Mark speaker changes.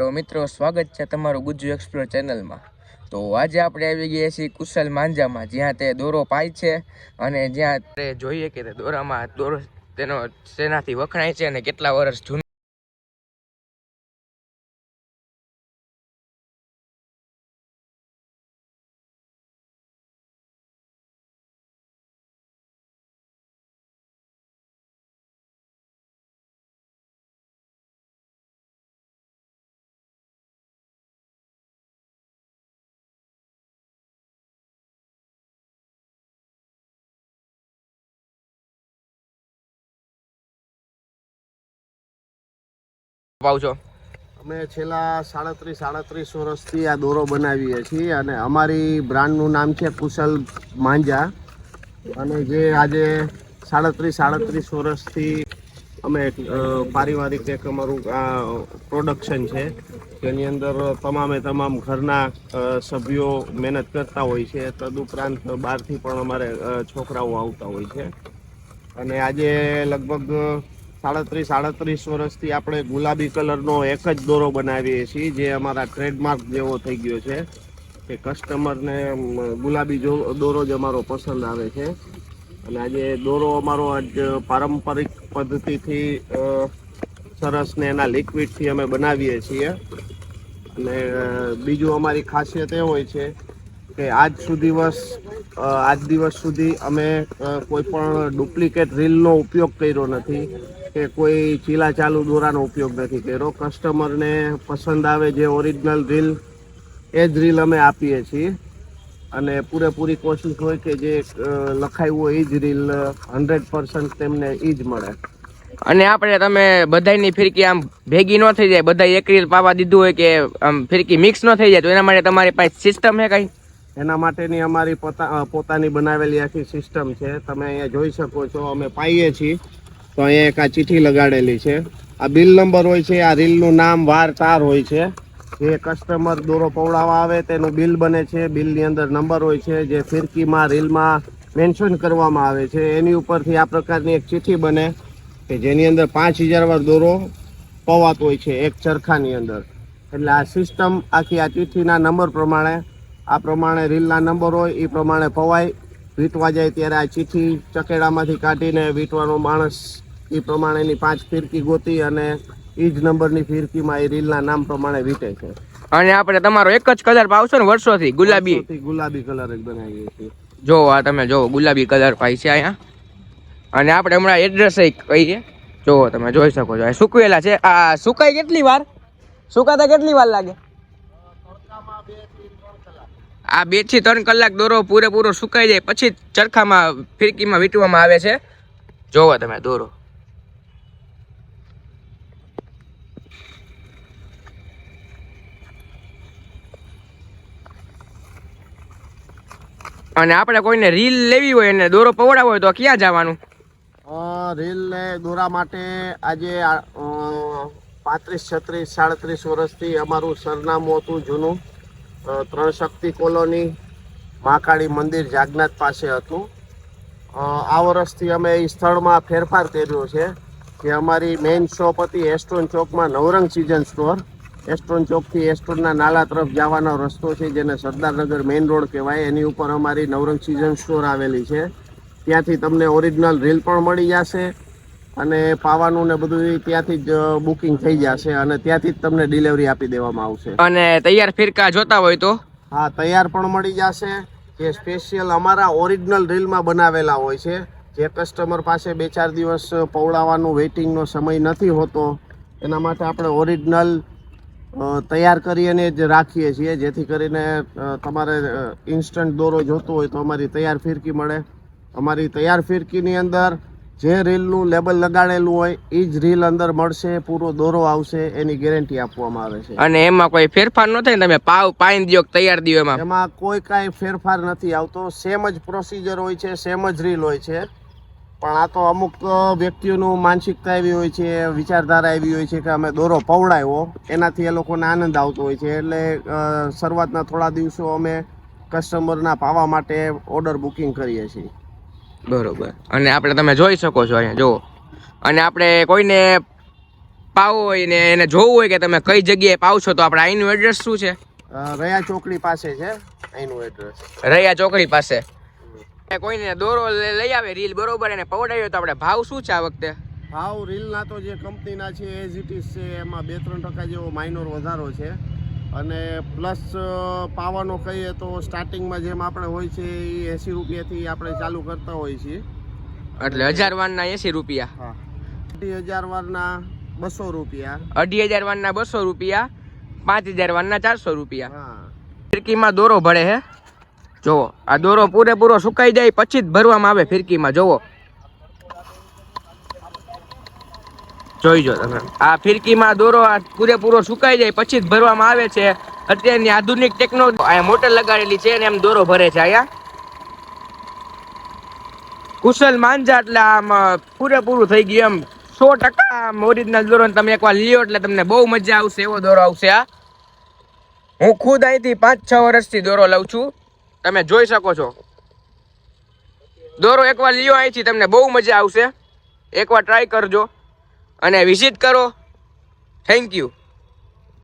Speaker 1: તો મિત્રો, સ્વાગત છે તમારું ગુજ્જુ એક્સપ્લોર ચેનલમાં તો આજે આપણે આવી ગયા છીએ કુશલ માંજામાં, જ્યાં તે દોરો પાય છે અને જ્યાં તે જોઈએ કે તે દોરામાં દોરો તેનો શેનાથી વખણાય છે અને કેટલા વર્ષ જૂનું પાવ છો
Speaker 2: અમે છેલ્લા સાડત્રીસ સાડત્રીસ વર્ષથી આ દોરો બનાવીએ છીએ અને અમારી બ્રાન્ડનું નામ છે કુશલ માંજા. અને જે આજે સાડત્રીસ સાડત્રીસ વર્ષથી અમે પારિવારિક એક અમારું આ પ્રોડક્શન છે. જેની અંદર તમામે તમામ ઘરના સભ્યો મહેનત કરતા હોય છે. તદુપરાંત બહારથી પણ અમારે છોકરાઓ આવતા હોય છે. અને આજે લગભગ સાડત્રીસ સાડત્રીસ વર્ષથી આપણે ગુલાબી કલરનો એક જ દોરો બનાવીએ છીએ, જે અમારા ટ્રેડમાર્ક જેવો થઈ ગયો છે, કે કસ્ટમરને ગુલાબી જો, દોરો જ અમારો પસંદ આવે છે. અને આજે દોરો અમારો આજ પારંપરિક પદ્ધતિથી સરસ ને એના લિક્વિડથી અમે બનાવીએ છીએ. અને બીજું અમારી ખાસિયત એ હોય છે કે આજ સુધી વર્ષ આજ દિવસ સુધી અમે કોઈ પણ ડુપ્લિકેટ રીલનો ઉપયોગ કર્યો નથી. કે કોઈ ચીલા ચાલુ દોરાનો ઉપયોગ નથી કર્યો. કસ્ટમરને પસંદ આવે જે ઓરિજિનલ રીલ એ જ રીલ અમે આપીએ છીએ. અને પૂરેપૂરી કોશિશ હોય કે જે લખાયું હોય એ જ રીલ હંડ્રેડ પર્સન્ટ તેમને એ જ મળે.
Speaker 1: અને આપણે તમે બધાયની ફિરકી આમ ભેગી ન થઈ જાય બધા એક રીલ પાવા દીધું હોય કે આમ ફિરકી મિક્સ ન થઈ જાય તો એના માટે તમારી પાસે સિસ્ટમ છે કઈ?
Speaker 2: એના માટેની અમારી પોતા પોતાની બનાવેલી આખી સિસ્ટમ છે. તમે અહીંયા જોઈ શકો છો અમે પાઈએ છીએ. તો અહીંયા એક આ ચિઠ્ઠી લગાડેલી છે. આ બિલ નંબર હોય છે, આ રીલનું નામ વાર તાર હોય છે. જે કસ્ટમર દોરો પવડાવવા આવે તેનું બિલ બને છે. બિલની અંદર નંબર હોય છે, જે ફિરકીમાં, રીલમાં મેન્શન કરવામાં આવે છે. એની ઉપરથી આ પ્રકારની એક ચિઠ્ઠી બને કે જેની અંદર પાંચ હજાર દોરો પવાતો હોય છે એક ચરખાની અંદર. એટલે આ સિસ્ટમ આખી આ ચિઠ્ઠીના નંબર પ્રમાણે, આ પ્રમાણે રીલના નંબર હોય એ પ્રમાણે પવાય. વીંટવા જાય ત્યારે આ ચીઠી ચકેડામાંથી કાઢીને વીંટવાનો માણસ એ પ્રમાણેની પાંચ ફિરકી ગોતી અને એ જ નંબરની ફિરકીમાં એ રીલના નામ પ્રમાણે વીંટે છે.
Speaker 1: અને આપણે તમારો એક જ કલર પાવશો ને વર્ષોથી ગુલાબી.
Speaker 2: ગુલાબી કલર જ બનાવીએ છીએ.
Speaker 1: જો આ તમે જો ગુલાબી કલર પાય છે અહીંયા. અને આપણે હમણાં એડ્રેસ કહીએ જો તમે જોઈ શકો છો. આ સૂકવેલા છે. આ સુકાય કેટલી વાર? સુકાતા કેટલી વાર લાગે? આ બેથી ત્રણ કલાક દોરો પૂરેપૂરો સુકાઈ જાય, પછી ચરખામાં, ફિરકીમાં વીંટવામાં આવે છે. જોવો તમે દોરો. અને આપણે કોઈને રીલ લેવી હોય અને દોરો પવડાવવો હોય તો ક્યાં જવાનું?
Speaker 2: રીલ ને દોરા માટે આજે પાંત્રીસ છત્રીસ, સાડત્રીસ વર્ષથી અમારું સરનામું હતું જૂનું. ત્રણ શક્તિ કોલોની મહાકાળી મંદિર જાગનાથ પાસે હતું. આ વર્ષથી અમે એ સ્થળમાં ફેરફાર કર્યો છે કે અમારી મેઇન શોપ હતી એસ્ટ્રોન ચોકમાં નવરંગ સિઝન સ્ટોર એસ્ટ્રોન ચોકથી એસ્ટ્રોનના નાલા તરફ જવાનો રસ્તો છે જેને સરદારનગર મેઇન રોડ કહેવાય. એની ઉપર અમારી નવરંગ સિઝન સ્ટોર આવેલી છે. ત્યાંથી તમને ઓરિજિનલ રીલ પણ મળી જશે. અને પાવાનું ને બધું ત્યાંથી જ બુકિંગ થઈ જશે અને ત્યાંથી જ તમને ડિલિવરી આપી દેવામાં આવશે.
Speaker 1: અને તૈયાર ફિરકા જોતા હોય તો?
Speaker 2: હા તૈયાર પણ મળી જશે. જે સ્પેશિયલ અમારા ઓરિજિનલ રીલમાં બનાવેલા હોય છે. જે કસ્ટમર પાસે બે ચાર દિવસ પવડાવવાનું વેઇટિંગનો સમય નથી હોતો એના માટે આપણે ઓરિજિનલ તૈયાર કરીને જ રાખીએ છીએ. જેથી કરીને તમારે ઇન્સ્ટન્ટ દોરો જોતો હોય તો અમારી તૈયાર ફિરકી મળે. અમારી તૈયાર ફિરકીની અંદર જે રીલનું લેબલ લગાડેલું હોય એ જ રીલ અંદર મળશે પૂરો દોરો આવશે એની ગેરંટી આપવામાં આવે છે.
Speaker 1: અને એમાં કોઈ ફેરફાર ન થાય તમે પાવ પાઈન દિયો તૈયાર દિયો એમાં.
Speaker 2: એમાં કોઈ કાંઈ ફેરફાર નથી આવતો. સેમ જ પ્રોસિજર હોય છે સેમ જ રીલ હોય છે. પણ આ તો અમુક વ્યક્તિઓનું માનસિકતા એવી હોય છે વિચારધારા એવી હોય છે કે અમે દોરો પવડાવ્યો એનાથી એ લોકોને આનંદ આવતો હોય છે. એટલે શરૂઆતના થોડા દિવસો અમે કસ્ટમરના પાવા માટે ઓર્ડર બુકિંગ કરીએ છીએ.
Speaker 1: બરોબર. અને આપણે તમે જોઈ શકો છો અહીંયા જુઓ. અને આપણે કોઈને પાવો હોય ને એને જોવું હોય કે તમે કઈ જગ્યાએ પાવ છો તો આપણે અહીંનું એડ્રેસ શું છે?
Speaker 2: રયા ચોકડી પાસે છે અહીંનું એડ્રેસ
Speaker 1: રૈયા ચોકડી પાસે. કોઈને દોરો લઈ આવે રીલ બરોબર એને પવડાવ્યો તો આપણે ભાવ શું છે આ વખતે?
Speaker 2: ભાવ રીલના તો જે કંપનીના છે એઝ ઇટ ઇઝ છે એમાં બે ત્રણ ટકા જેવો માઇનોર વધારો છે. અને પ્લસ પાવાનો કહીએ તો સ્ટાર્ટિંગમાં જેમ આપણે હોય છે એ એંસી રૂપિયાથી આપણે ચાલુ કરતા હોય છીએ.
Speaker 1: એટલે હજાર વારના એંસી રૂપિયા.
Speaker 2: હા. અઢી હજાર વારના બસો રૂપિયા.
Speaker 1: અઢી હજાર વારના બસો રૂપિયા પાંચ હજાર વારના ચારસો રૂપિયા.
Speaker 2: હા.
Speaker 1: ફિરકીમાં દોરો ભળે હે. જોવો આ દોરો પૂરેપૂરો સુકાઈ જાય પછી જ ભરવામાં આવે ફિરકીમાં જોવો. જોઈજો તમે. આ ફિરકીમાં દોરો, આ પૂરેપૂરો સુકાઈ જાય, પછી જ ભરવામાં આવે છે. અત્યારની આધુનિક ટેકનોલોજી મોટર લગાડેલી છે અને એમ દોરો ભરે છે અહીંયા. કુશલ માંજા એટલે આમ પૂરેપૂરું થઈ ગયું એમ. સો ટકા આમ ઓરિજિનલ દોરો તમે એકવાર લ્યો એટલે તમને બહુ મજા આવશે, એવો દોરો આવશે આ હું ખુદ અહીંથી પાંચ છ વર્ષથી દોરો લઉં છું. તમે જોઈ શકો છો. દોરો એકવાર લ્યો અહીંથી, તમને બહુ મજા આવશે. એકવાર ટ્રાય કરજો. અને વિઝિટ કરો. Thank you